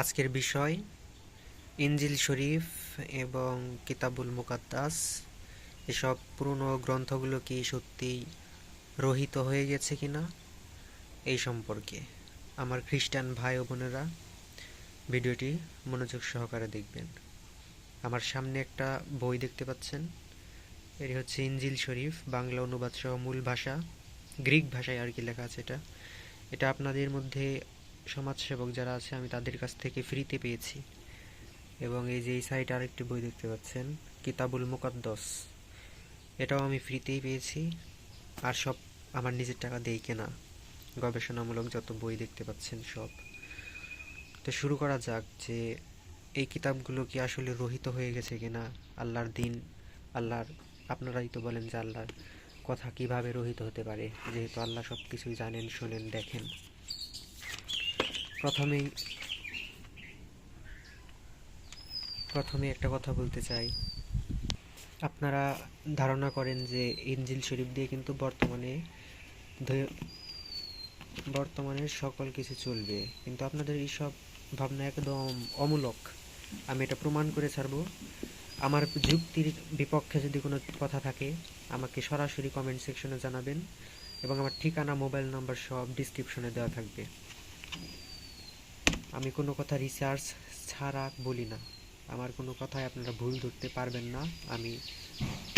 আজকের বিষয়, ইনজিল শরীফ এবং কিতাবুল মুকাদ্দাস। এসব পুরনো গ্রন্থগুলো কি সত্যিই রহিত হয়ে গেছে কিনা? এই সম্পর্কে আমার খ্রিস্টান ভাই ও বোনেরা ভিডিওটি মনোযোগ সহকারে দেখবেন। আমার সামনে একটা বই দেখতে পাচ্ছেন। এটি হচ্ছে ইনজিল শরীফ, বাংলা অনুবাদ সহ মূল ভাষা, গ্রিক ভাষায় আর কি লেখা আছে এটা। এটা আপনাদের মধ্যে সমাজসেবক যারা আছে, আমি তাদের কাছ থেকে ফ্রিতে পেয়েছি। এবং এই যে এই সাইটে আরেকটি বই দেখতে পাচ্ছেন, কিতাবুল মুকাদ্দস। এটাও আমি ফ্রিতেই পেয়েছি। আর সব আমার নিজের টাকা দেই কেনা। গবেষণামূলক যত বই দেখতে পাচ্ছেন সব। তো শুরু করা যাক যে, এই কিতাবগুলো কি আসলে রহিত হয়ে গেছে কিনা? আল্লাহর দিন, আল্লাহর, আপনারাই তো বলেন যে আল্লাহর কথা কীভাবে রহিত হতে পারে? যেহেতু আল্লাহ সব কিছুই জানেন, শোনেন, দেখেন। প্রথমেই প্রথমে একটা কথা বলতে চাই। আপনারা ধারণা করেন যে ইনজিল শরীফ দিয়ে কিন্তু বর্তমানে বর্তমানে সকল কিছু চলবে। কিন্তু আপনাদের এইসব ভাবনা একদম অমূলক। আমি এটা প্রমাণ করে ছাড়বো। আমার যুক্তির বিপক্ষে যদি কোনো কথা থাকে, আমাকে সরাসরি কমেন্ট সেকশনে জানাবেন এবং আমার ঠিকানা মোবাইল নাম্বার সব ডিসক্রিপশনে দেওয়া থাকবে। আমি কোনো কথা রিসার্চ ছাড়া বলি না। আমার কোনো কথায় আপনারা ভুল ধরতে পারবেন না, আমি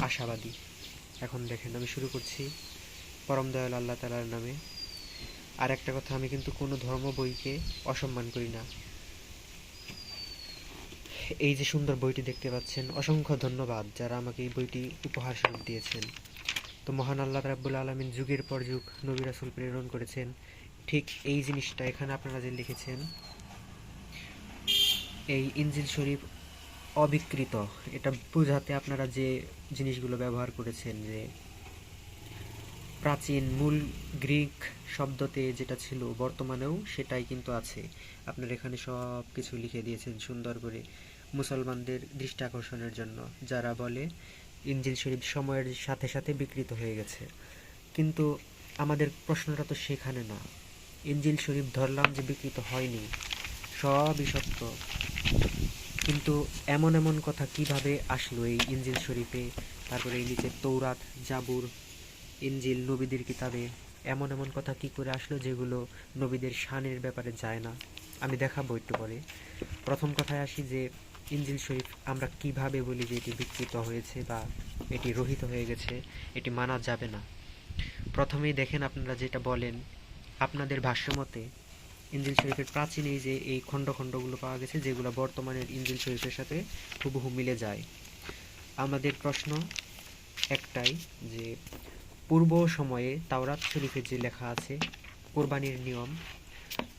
আশাবাদী। এখন দেখেন, আমি শুরু করছি পরম দয়াল আল্লাহ তালার নামে। আর একটা কথা, আমি কিন্তু কোনো ধর্ম বইকে অসম্মান করি না। এই যে সুন্দর বইটি দেখতে পাচ্ছেন, অসংখ্য ধন্যবাদ যারা আমাকে এই বইটি উপহার স্বরূপ দিয়েছেন। তো মহান আল্লাহ রাব্বুল আলমিন যুগের পর যুগ নবী রাসূল প্রেরণ করেছেন। ঠিক এই জিনিসটা এখানে আপনারা যে লিখেছেন এই ইনজিল শরীফ অবিকৃত। এটা বোঝাতে আপনারা যে জিনিসগুলো ব্যবহার করেছেন, যে প্রাচীন মূল গ্রিক শব্দতে যেটা ছিল, বর্তমানেও সেটাই কিন্তু আছে। আপনারা এখানে সব কিছু লিখে দিয়েছেন সুন্দর করে মুসলমানদের দৃষ্টি আকর্ষণের জন্য, যারা বলে ইনজিল শরীফ সময়ের সাথে সাথে বিকৃত হয়ে গেছে। কিন্তু আমাদের প্রশ্নটা তো সেখানে না। ইনজিল শরীফ ধরলাম যে বিকৃত হয়নি। সবই সত্য। কিন্তু এমন এমন কথা কীভাবে আসলো এই ইনজিল শরীফে? তারপরে এই নিচে তৌরাত জাবুর ইনজিল নবীদের কিতাবে। এমন এমন কথা কি করে আসলো যেগুলো নবীদের শানের ব্যাপারে যায় না? আমি দেখাবো একটু পরে। প্রথম কথায় আসি যে ইনজিল শরীফ আমরা কীভাবে বলি যে এটি বিকৃত হয়েছে বা এটি রহিত হয়ে গেছে, এটি মানা যাবে না। প্রথমেই দেখেন আপনারা যেটা বলেন, আপনাদের ভাষ্যমতে ইনজিল শরীফের প্রাচীন এই যে, এই খণ্ড খণ্ডগুলো পাওয়া গেছে, যেগুলো বর্তমানের ইনজিল শরীফের সাথে হুবহু মিলে যায়। আমাদের প্রশ্ন একটাই যে, পূর্ব সময়ে তাওরাত শরীফের যে লেখা আছে, কোরবানির নিয়ম,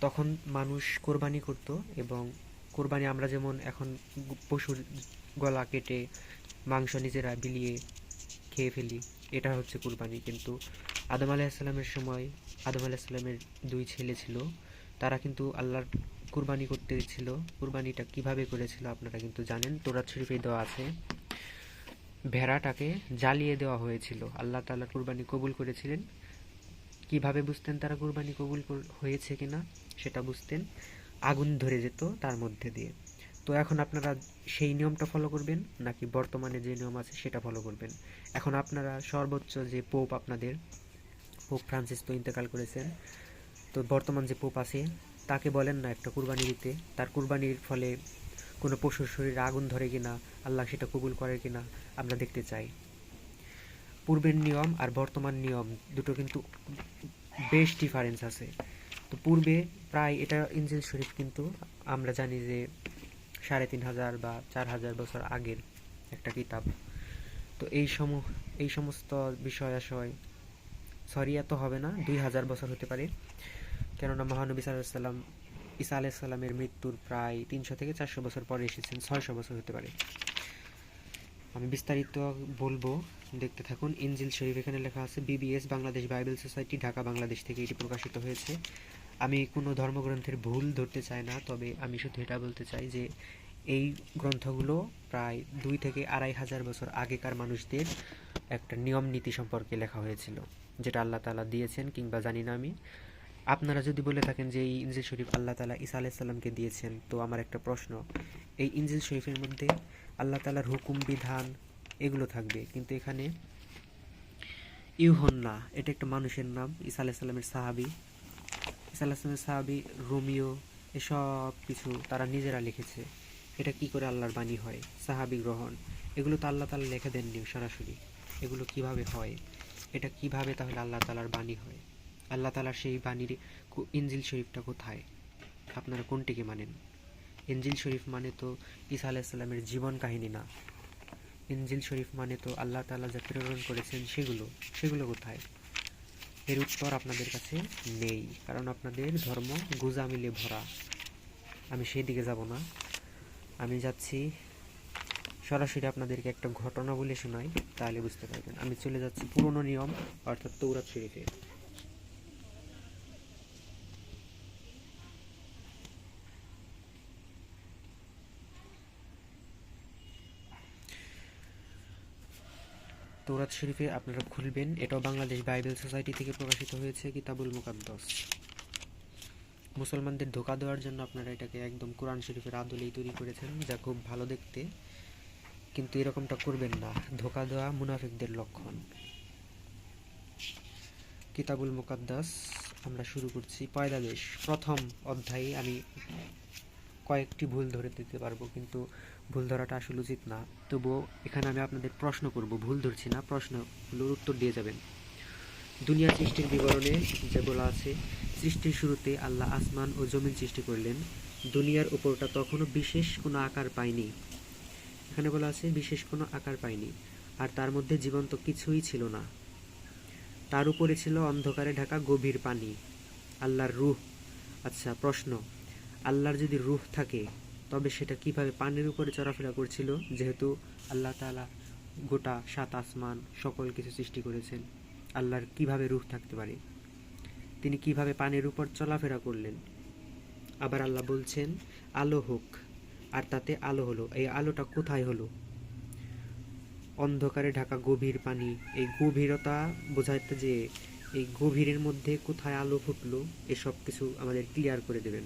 তখন মানুষ কোরবানি করত এবং কোরবানি আমরা যেমন এখন পশুর গলা কেটে মাংস নিজেরা বিলিয়ে খেয়ে ফেলি, এটা হচ্ছে কোরবানি। কিন্তু আদম আলাইসাল্লামের সময়, আদম আলাইসাল্লামের দুই ছেলে ছিল তারা কিন্তু আল্লাহর কুরবানি করতে ছিল। কুরবানিটা কীভাবে করেছিল আপনারা কিন্তু জানেন। তোরাত শরীফে দেওয়া আছে। ভেড়াটাকে জ্বালিয়ে দেওয়া হয়েছিল। আল্লাহ তাআলা কুরবানি কবুল করেছিলেন। কীভাবে বুঝতেন তারা কুরবানি কবুল হয়েছে কিনা, সেটা বুঝতেন। আগুন ধরে যেত তার মধ্যে দিয়ে। তো এখন আপনারা সেই নিয়মটা ফলো করবেন, নাকি বর্তমানে যে নিয়ম আছে সেটা ফলো করবেন? এখন আপনারা সর্বোচ্চ যে পোপ আপনাদের পোপ ফ্রান্সিস তো ইন্তেকাল করেছেন তো বর্তমান যে পোপ আছে, তাকে বলেন না একটা কুরবানি দিতে। তার কুরবানির ফলে কোনো পশুর শরীরে আগুন ধরে কিনা, আল্লাহ সেটা কবুল করে কিনা, আমরা দেখতে চাই। পূর্বের নিয়ম আর বর্তমান নিয়ম দুটো কিন্তু বেশ ডিফারেন্স আছে। তো পূর্বে প্রায় এটা ইনজিল শরীফ কিন্তু আমরা জানি যে সাড়ে তিন হাজার বা চার হাজার বছর আগের একটা কিতাব। তো এই সম, এই সমস্ত বিষয় আশয় সরি তো হবে না, দুই হাজার বছর হতে পারে। কেননা মহানবী সাল্লাম ঈসা আলাইসাল্লামের মৃত্যুর প্রায় তিনশো থেকে চারশো বছর পরে এসেছেন, ছয়শো বছর হতে পারে। আমি বিস্তারিত বলব, দেখতে থাকুন, ইনজিল শরীফ এখানে লেখা আছে, BBS Bangladesh Bible society, Dhaka, Bangladesh থেকে এটি প্রকাশিত হয়েছে। আমি কোনো ধর্মগ্রন্থের ভুল ধরতে চাই না, তবে আমি শুধু এটা বলতে চাই যে এই গ্রন্থগুলো প্রায় দুই থেকে আড়াই হাজার বছর আগেকার মানুষদের একটা নিয়ম নীতি সম্পর্কে লেখা হয়েছিল, যেটা আল্লাহ তালা দিয়েছেন কিংবা জানি না আমি। আপনারা যদি বলে থাকেন যে এই ইনজিল শরীফ আল্লাহ তালা ঈসা আলাইসাল্লামকে দিয়েছেন, তো আমার একটা প্রশ্ন, এই ইনজিল শরীফের মধ্যে আল্লাহ তালার হুকুম, বিধান এগুলো থাকবে, কিন্তু এখানে ইউহন্না, এটা একটা মানুষের নাম, ঈসা আলাইসাল্লামের সাহাবি, ঈসা আলাইসাল্লামের সাহাবি রোমিও, এসব কিছু তারা নিজেরা লিখেছে, এটা কি করে আল্লাহর বাণী হয়, সাহাবি গ্রহণ, এগুলো তো আল্লাহ তালা লিখে দেননি সরাসরি, এগুলো কীভাবে হয়, এটা কীভাবে তাহলে আল্লাহ তালার বাণী হয়? আল্লাহ তালার সেই বাণীর ইনজিল শরীফটা কোথায়? আপনারা কোনটিকে মানেন? ইঞ্জিল শরীফ মানে তো ঈসা আলাইসাল্লামের জীবন কাহিনী না। ইঞ্জিল শরীফ মানে তো আল্লাহ তালা যা প্রেরণ করেছেন সেগুলো। সেগুলো কোথায়? এর উত্তর আপনাদের কাছে নেই, কারণ আপনাদের ধর্ম গুজামিলে ভরা। আমি সেই দিকে যাব না। আমি যাচ্ছি, সরাসরি আপনাদেরকে একটা ঘটনা বলে শোনাই, তাহলে বুঝতে পারবেন। আমি চলে যাচ্ছি পুরনো নিয়ম, অর্থাৎ তৌরাত শরীফে। তৌরাত শরীফে আপনারা খুলবেন। এটাও বাংলাদেশ বাইবেল সোসাইটি থেকে প্রকাশিত হয়েছে, কিতাবুল মুকাদ্দাস। মুসলমানদের ধোকা দেওয়ার জন্য আপনারা এটাকে একদম কোরআন শরীফের আদলেই তৈরি করেছেন, যা খুব ভালো দেখতে। কিন্তু এরকমটা করবেন না। ধোকা দেওয়া মুনাফিকদের লক্ষণ। কিতাবুল মুকাদ্দাস, আমরা শুরু করছি পয়দাদেশ প্রথম অধ্যায়ে। আমি কয়েকটি ভুল ধরে দিতে পারব, কিন্তু ভুল ধরাটা আসলে উচিত না। তবুও এখানে আমি আপনাদের প্রশ্ন করব। ভুল ধরছি না, প্রশ্নগুলোর উত্তর দিয়ে যাবেন। দুনিয়া সৃষ্টির বিবরণে যে বলা আছে, সৃষ্টির শুরুতে আল্লাহ আসমান ও জমিন সৃষ্টি করলেন। দুনিয়ার উপরটা তখনও বিশেষ কোনো আকার পায়নি। এখানে বলা আছে, বিশেষ কোনো আকার পায়নি। আর তার মধ্যে জীবন্ত কিছুই ছিল না। তার উপরে ছিল অন্ধকারে ঢাকা গভীর পানি। আল্লাহর রুহ। আচ্ছা প্রশ্ন। আল্লাহর যদি রুহ থাকে তবে সেটা কীভাবে পানির উপরে চলাফেরা করছিল, যেহেতু আল্লাহ তাআলা গোটা সাত আসমান সকল কিছু সৃষ্টি করেছেন, আল্লাহর কীভাবে রুহ থাকতে পারে? তিনি কীভাবে পানির উপর চলাফেরা করলেন? আবার আল্লাহ বলছেন, আলো হোক, আর তাতে আলো হলো। এই আলোটা কোথায় হলো? অন্ধকারে ঢাকা গভীর পানি, এই গভীরতা বোঝাতে যে এই গভীরের মধ্যে কোথায় আলো ফুটলো, এসব কিছু আমাদের ক্লিয়ার করে দেবেন।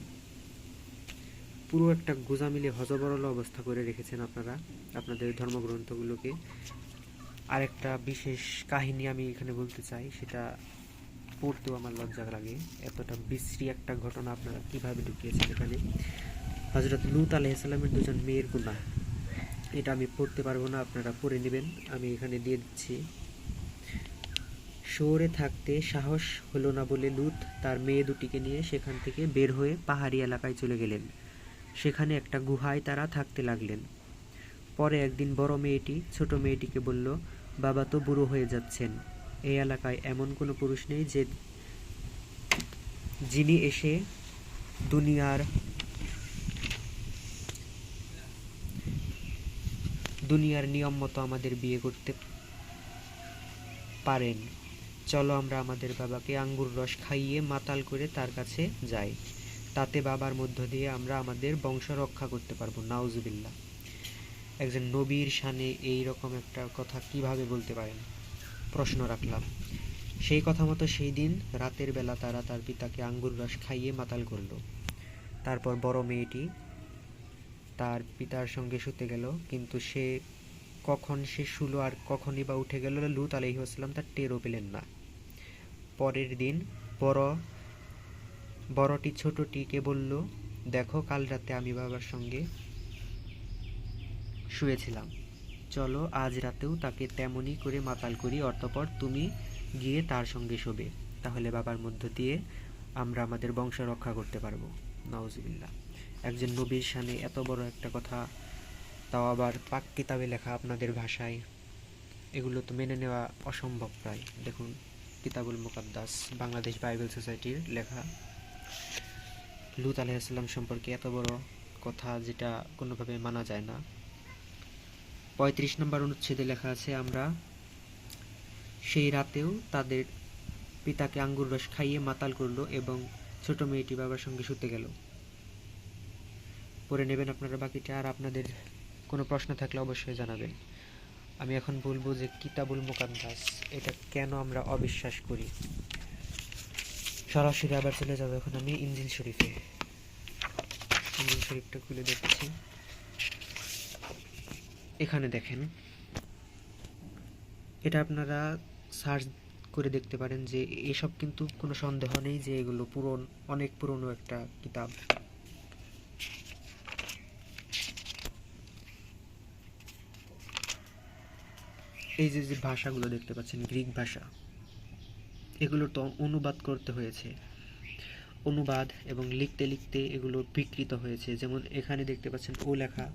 পুরো একটা গোজা মিলে হজবরল অবস্থা করে রেখেছেন আপনারা, আপনাদের ধর্মগ্রন্থগুলোকে। আরেকটা বিশেষ কাহিনী আমি এখানে বলতে চাই, সেটা পড়তেও আমার লজ্জা লাগে। এতটা বিশ্রী একটা ঘটনা আপনারা কীভাবে ঢুকিয়েছেন এখানে? হজরত লুত আলাইসাল্লামের দুজন মেয়ের গুণা এটা আমি পড়তে পারব না, আপনারা পড়ে নেবেন। আমি এখানে দিয়ে দিচ্ছি। শহরে থাকতে সাহস হলো না বলে লুত তার মেয়ে দুটিকে নিয়ে সেখান থেকে বের হয়ে পাহাড়ি এলাকায় চলে গেলেন। সেখানে একটা গুহায় তারা থাকতে লাগলেন। পরে একদিন বড় মেয়েটি, ছোট মেয়েটিকে বলল, বাবা তো বুড়ো হয়ে যাচ্ছেন। এই এলাকায় এমন কোনো পুরুষ নেই যে যিনি এসে দুনিয়ার দুনিয়ার নিয়ম মতো আমাদের বিয়ে করতে পারেন। চলো আমরা আমাদের বাবাকে আঙ্গুর রস খাইয়ে মাতাল করে তার কাছে যাই। তাতে বাবার মধ্য দিয়ে আমরা আমাদের বংশ রক্ষা করতে পারব, নাউজুবিল্লাহ। একজন নবীর শানে এই রকম একটা কথা কীভাবে বলতে পারেন? প্রশ্ন রাখলাম। সেই কথা মতো সেই দিন রাতের বেলা তারা তার পিতাকে আঙ্গুর রস খাইয়ে মাতাল করল। তারপর বড় মেয়েটি তার পিতার সঙ্গে শুতে গেল, কিন্তু সে কখন সে শুলো আর কখনই বা উঠে গেল, লুত আলহিহাস্লাম তার টেরও পেলেন না। পরের দিন বড় বড়টি ছোটটিকে বলল, দেখো, কাল রাতে আমি বাবার সঙ্গে শুয়েছিলাম। চলো, আজ রাতেও তাকে তেমনই করে মাতাল করি, অতঃপর তুমি গিয়ে তার সঙ্গে শোবে। তাহলে বাবার মধ্য দিয়ে আমরা আমাদের বংশ রক্ষা করতে পারব। নওয়াজবিল্লা একজন নবীর সানে এত বড় একটা কথা, তাও আবার পাক কিতাবে লেখা আপনাদের ভাষায়। এগুলো তো মেনে নেওয়া অসম্ভব প্রায়। দেখুন, কিতাবুল মুকাদ্দাস, বাংলাদেশ বাইবেল সোসাইটির লেখা। লুত আলাইসাল্লাম সম্পর্কে এত বড় কথা যেটা কোনোভাবে মানা যায় না। পঁয়ত্রিশ নম্বর অনুচ্ছেদে লেখা আছে, আমরা সেই রাতেও তাদের পিতাকে আঙ্গুর রস খাইয়ে মাতাল করল এবং ছোট মেয়েটি বাবার সঙ্গে শুতে গেল। পরে নেবেন আপনারা বাকিটা, আর আপনাদের কোনো প্রশ্ন থাকলে অবশ্যই জানাবেন। আমি এখন বলব যে কিতাবুল মুকাদ্দাস, এটা কেন আমরা অবিশ্বাস করি? সরাসরি আবার চলে যাব এখন আমি ইঞ্জিল শরীফে। ইঞ্জিল শরীফটা খুলে দেখছি। এখানে দেখেন। এটা আপনারা সার্চ করে দেখতে পারেন যে এসব কিন্তু কোনো সন্দেহ নেই যে এগুলো পুরন, অনেক পুরনো একটা কিতাব। এই যে যে ভাষাগুলো দেখতে পাচ্ছেন, গ্রিক ভাষা। এগুলোর তো অনুবাদ করতে হয়েছে। অনুবাদ এবং লিখতে লিখতে এগুলো বিকৃত হয়েছে। যেমন এখানে দেখতে পাচ্ছেন ও লেখা।